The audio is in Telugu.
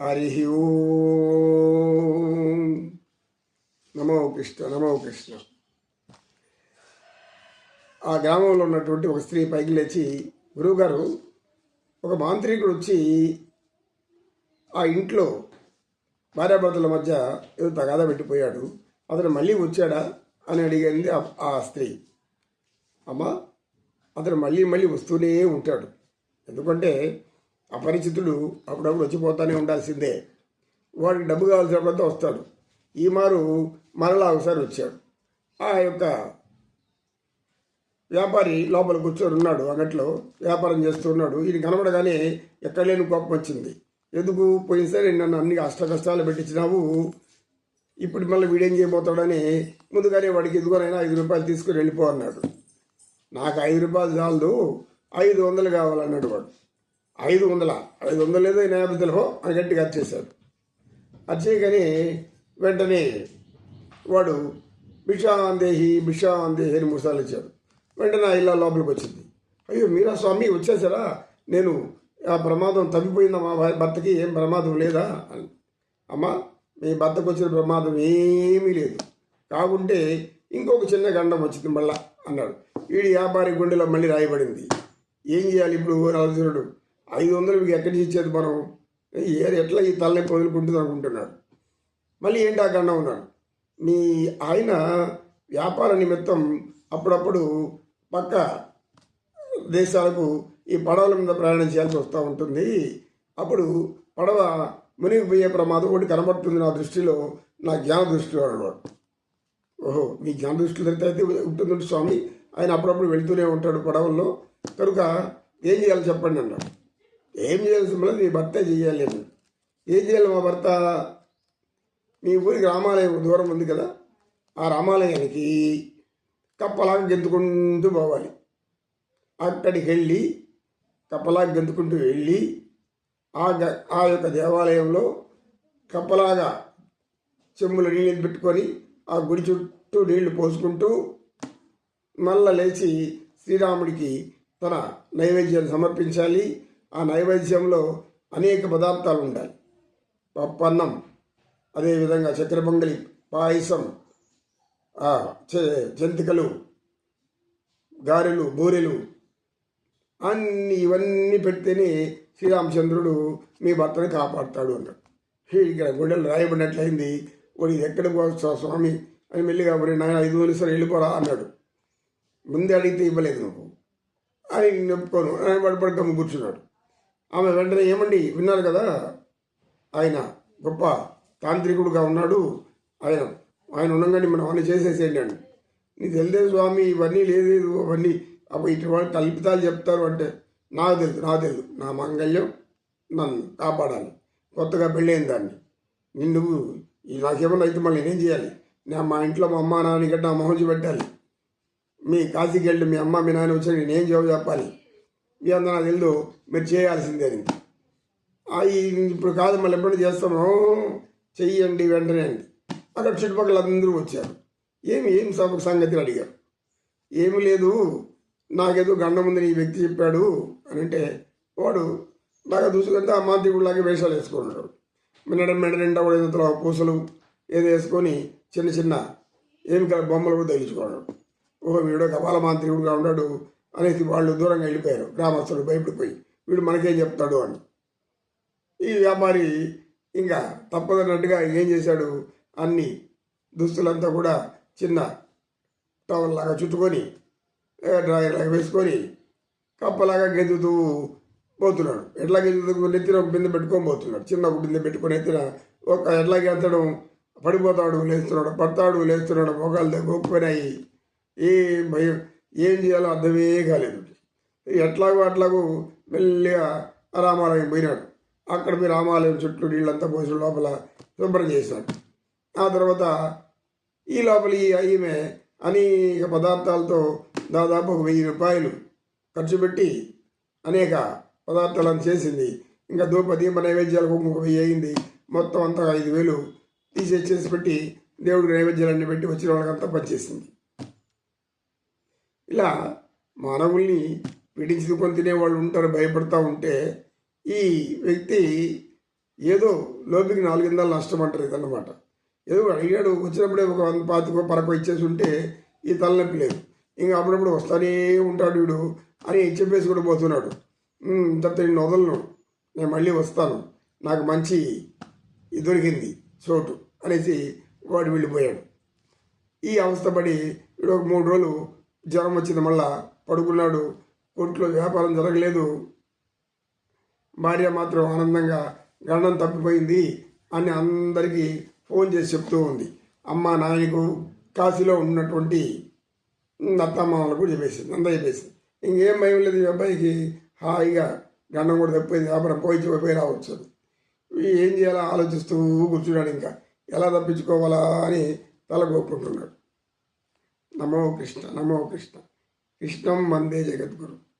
హరి నమో కృష్ణ నమో కృష్ణ ఆ గ్రామంలో ఉన్నటువంటి ఒక స్త్రీ పైకి లేచి గురువుగారు ఒక మాంత్రికుడు వచ్చి ఆ ఇంట్లో భార్యాభర్తల మధ్య ఏదో తగాదా పెట్టిపోయాడు. అతను మళ్ళీ వచ్చాడా అని అడిగింది ఆ- ఆ స్త్రీ. అమ్మ అతను మళ్ళీ మళ్ళీ వస్తూనే ఉంటాడు. ఎందుకంటే అపరిచితులు అప్పుడప్పుడు వచ్చిపోతూనే ఉండాల్సిందే. వాడికి డబ్బు కావాల్సినప్పుడంతా వస్తాడు. ఈ మారు మరలా ఒకసారి వచ్చాడు. ఆ యొక్క వ్యాపారి లోపల కూర్చొని ఉన్నాడు. అంగట్లో వ్యాపారం చేస్తూ ఉన్నాడు. ఇది కనబడగానే ఎక్కడ లేని కోపం వచ్చింది. ఎందుకు? పోయినసారి నన్ను అన్ని అష్ట కష్టాలు పెట్టించినావు. ఇప్పుడు మళ్ళీ వీడేం చేయబోతాడని ముందుగానే వాడికి ఇదిగోనైనా ఐదు రూపాయలు తీసుకుని వెళ్ళిపో అన్నాడు. నాకు ఐదు రూపాయలు చాలదు. ఐదు వందలు కావాలన్నాడు వాడు. ఐదు వందల ఐదు వందలు లేదో యాభై తెలుగు అని గట్టిగా వచ్చేసాడు వచ్చేయగానే వెంటనే వాడు భిషాందేహి భిషాందేహి అని మూడుసార్లు ఇచ్చాడు వెంటనే ఆ లోపలికి వచ్చింది. అయ్యో మీరా స్వామి వచ్చేసారా? నేను ఆ ప్రమాదం తప్పిపోయిందా మా భర్తకి? ఏం ప్రమాదం లేదా? అని. అమ్మా మీ భర్తకు వచ్చిన ప్రమాదం ఏమీ లేదు. కాకుంటే ఇంకొక చిన్న గండం వచ్చింది మళ్ళా అన్నాడు. వీడి వ్యాపారి గుండెలో మళ్ళీ రాయబడింది. ఏం చేయాలి ఇప్పుడు రాజునుడు ఐదు వందలు మీకు ఎక్కడి నుంచి ఇచ్చేది మనం? ఏది ఎట్లా ఈ తలనొప్పి వదులుకుంటుంది అనుకుంటున్నాడు. మళ్ళీ ఏంటి ఆ గండం ఉన్నాడు మీ ఆయన వ్యాపార నిమిత్తం అప్పుడప్పుడు పక్క దేశాలకు ఈ పడవల మీద ప్రయాణం చేయాల్సి వస్తూ ఉంటుంది. అప్పుడు పడవ మునిగిపోయే ప్రమాదం ఒకటి కనబడుతుంది నా దృష్టిలో నా జ్ఞాన దృష్టిలో అన్నాడు. ఓహో మీ జ్ఞాన దృష్టిలో అయితే అయితే ఉంటుంది స్వామి. ఆయన అప్పుడప్పుడు వెళ్తూనే ఉంటాడు పడవల్లో. కనుక ఏం చేయాలి చెప్పండి అన్నాడు. ఏం చేయాల్సి మళ్ళీ మీ భర్త చేయాలి ఏం చేయాలి మా భర్త? మీ ఊరికి రామాలయం దూరం ఉంది కదా. ఆ రామాలయానికి కప్పలాగా గెంతుకుంటూ పోవాలి. అక్కడికి వెళ్ళి కప్పలాగా గెంతుకుంటూ వెళ్ళి ఆ గ- ఆ యొక్క దేవాలయంలో కప్పలాగా చెంబులో నీళ్ళు పెట్టుకొని ఆ గుడి చుట్టూ నీళ్ళు పోసుకుంటూ మళ్ళా లేచి శ్రీరాముడికి తన నైవేద్యాన్ని సమర్పించాలి. ఆ నైవేద్యంలో అనేక పదార్థాలు ఉండాలి పప్పన్నం అదేవిధంగా చక్కెర పొంగలి పాయసం జంతికలు గారెలు బూరెలు అన్ని ఇవన్నీ పెడితేనే శ్రీరామచంద్రుడు మీ భర్తని కాపాడుతాడు అన్నాడు ఇక్కడ గుండెలు రాయబడినట్లయింది. వాడు ఇది ఎక్కడికి వస్తావు స్వామి? అని మెల్లిగా మరి నాయన ఐదు వందలు సరే వెళ్ళిపోరా అన్నాడు. ముందే అడిగితే ఇవ్వలేదు నువ్వు. అని చెప్పుకోను ఆయన వాడు పడకమ్మ కూర్చున్నాడు. ఆమె వెంటనే ఏమండి? విన్నారు కదా? ఆయన గొప్ప తాంత్రికుడుగా ఉన్నాడు. ఆయన ఆయన ఉండగానే మనం అన్నీ చేసేసేయండి అండి. నీకు తెలియదు స్వామి ఇవన్నీ లేదు అవన్నీ. అప్పుడు ఇటు వాళ్ళు కల్పితాలు చెప్తారు అంటే నాకు తెలుసు నాకు తెలుసు నా మంగళ్యం నన్ను కాపాడాలి. కొత్తగా పెళ్ళైన దాన్ని నిన్ను ఈ నాకేమన్నా అయితే మళ్ళీ నేనేం చేయాలి? నా మా ఇంట్లో మా అమ్మ నాన్న గట్ట నా మొహం పెట్టాలి మీ కాశీకి వెళ్ళి మీ అమ్మ మీ నాన్న వచ్చి నేనేం జవాబు చెప్పాలి? మీ అందరూ నాకు తెలియదు మీరు చేయాల్సిందే అని. ఇప్పుడు కాదు మళ్ళీ ఎప్పుడు చేస్తాము చెయ్యండి వెంటనే అండి అక్కడ చుట్టుపక్కల అందరూ వచ్చారు. ఏమి ఏం సంగతిని అడిగారు? ఏమి లేదు నాకేదో గండం ఉంది ఈ వ్యక్తి చెప్పాడు అని అంటే వాడు బాగా దూసుకుంటే ఆ మాంత్రికుడిలాగే వేషాలు వేసుకున్నాడు. మెడ మెడ నిండా కూడా ఏదో పూసలు ఏదో వేసుకొని చిన్న చిన్న ఏమి కల బొమ్మలు కూడా తగిలించుకున్నాడు. ఓహో వీడు కపాల మాంత్రికుడుగా ఉన్నాడు. అనేసి వాళ్ళు దూరంగా వెళ్ళిపోయారు. గ్రామస్తులు భయపడిపోయి వీడు మనకేం చెప్తాడు? అని. ఈ వ్యాపారి ఇంకా తప్పదన్నట్టుగా ఏం చేశాడు? అన్ని దుస్తులంతా కూడా చిన్న టవల్ లాగా చుట్టుకొని డ్రాయర్ లాగా వేసుకొని కప్పలాగా గెంతుతూ పోతున్నాడు. ఎట్లా గెంతుతూ నెత్తిన ఒక బిందె పెట్టుకొని పోతున్నాడు. చిన్న ఒక బిందె పెట్టుకొని ఎత్తిన ఒక ఎట్లా గెంతడం పడిపోతాడు లేస్తున్నాడు పడతాడు లేస్తున్నాడు మొగాలు దగ్గొక్కుపోయినాయి ఏ భయం? ఏం చేయాలో అర్థమే కాలేదు. ఎట్లాగో అట్లాగో మెల్లిగా రామాలయం పోయినాడు. అక్కడ మీ రామాలయం చుట్టూ నీళ్ళంతా పోసిన లోపల శుభ్రం చేశాడు. ఆ తర్వాత ఈ లోపల ఈ ఈమె అనేక పదార్థాలతో దాదాపు ఒక వెయ్యి రూపాయలు ఖర్చు పెట్టి అనేక పదార్థాలను చేసింది. ఇంకా ధూప దీప నైవేద్యాలకు ఇంకొక వెయ్యి అయింది. మొత్తం అంతా ఐదు వేలు తీసేసి చేసి పెట్టి దేవుడికి నైవేద్యాలన్నీ పెట్టి వచ్చిన వాళ్ళకంతా పనిచేసింది. ఇలా మానవుల్ని పీడించుకొని తినేవాళ్ళు ఉంటారు భయపడతా ఉంటే ఈ వ్యక్తి ఏదో లోపికి నాలుగిందాలు నష్టం అంటారు ఇదన్నమాట. ఏదో అడిగాడు వచ్చినప్పుడే ఒక వంద పాతికో పరకో ఇచ్చేసి ఉంటే ఈ తలనొప్పి లేదు. ఇంకా అప్పుడప్పుడు వస్తానే ఉంటాడు వీడు అని చెప్పేసి కూడా పోతున్నాడు. ఇంత నేను వదలను నేను మళ్ళీ వస్తాను నాకు మంచి దొరికింది చోటు అనేసి వాడు వెళ్ళిపోయాడు. ఈ అవస్థపడి వీడు ఒక మూడు రోజులు జ్వరం వచ్చింది మళ్ళా పడుకున్నాడు. కొట్లో వ్యాపారం జరగలేదు. భార్య మాత్రం ఆనందంగా గండం తప్పిపోయింది అని అందరికీ ఫోన్ చేసి చెప్తూ ఉంది. అమ్మ నాయనకు కాశీలో ఉన్నటువంటి అత్తమ్మామలు కూడా చెప్పేసింది అంతా చెప్పేసింది. ఇంకేం భయం లేదు ఈ అబ్బాయికి హాయిగా గండం కూడా తప్పిపోయింది వ్యాపారం పోయి పోయి రావచ్చు. ఏం చేయాలో ఆలోచిస్తూ కూర్చున్నాడు ఇంకా. ఎలా తప్పించుకోవాలా అని తల కోరుకుంటున్నాడు నమో కృష్ణ నమో కృష్ణ. కృష్ణం వందే జగద్గురు.